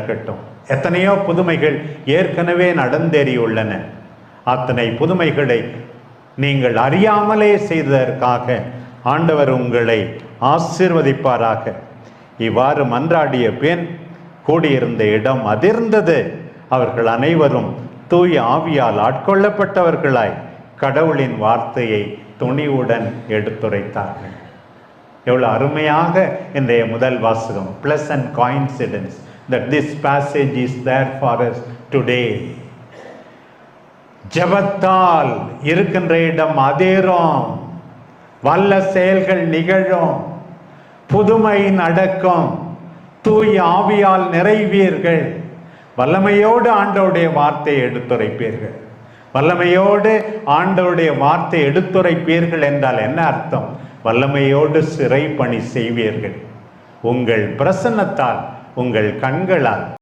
இருக்கட்டும் எத்தனையோ புதுமைகள் ஏற்கனவே நடந்தேறியுள்ளன. அத்தனை புதுமைகளை நீங்கள் அறியாமலே செய்ததற்காக ஆண்டவர் உங்களை ஆசீர்வதிப்பாராக. இவ்வாறு மன்றாடிய பின் கூடியிருந்த இடம் அதிர்ந்தது. அவர்கள் அனைவரும் தூய ஆவியால் ஆட்கொள்ளப்பட்டவர்களாய் கடவுளின் வார்த்தையை துணிவுடன் எடுத்துரைத்தார்கள். எவ்வளோ அருமையாக இன்றைய முதல் வாசகம் bless and coincidence that this passage is there for us today ஜபத்தால் இருக்கின்ற இடம் அதேறும். வல்ல செயல்கள் நிகழும். புதுமை நடக்கும் தூய் ஆவியால் நிறைவீர்கள். வல்லமையோடு ஆண்டவுடைய வார்த்தையை எடுத்துரைப்பீர்கள். வல்லமையோடு ஆண்டவுடைய வார்த்தை எடுத்துரைப்பீர்கள் என்றால் என்ன அர்த்தம்? வல்லமையோடு சிறை பணி செய்வீர்கள். உங்கள் பிரசன்னத்தால் உங்கள் கண்களால்.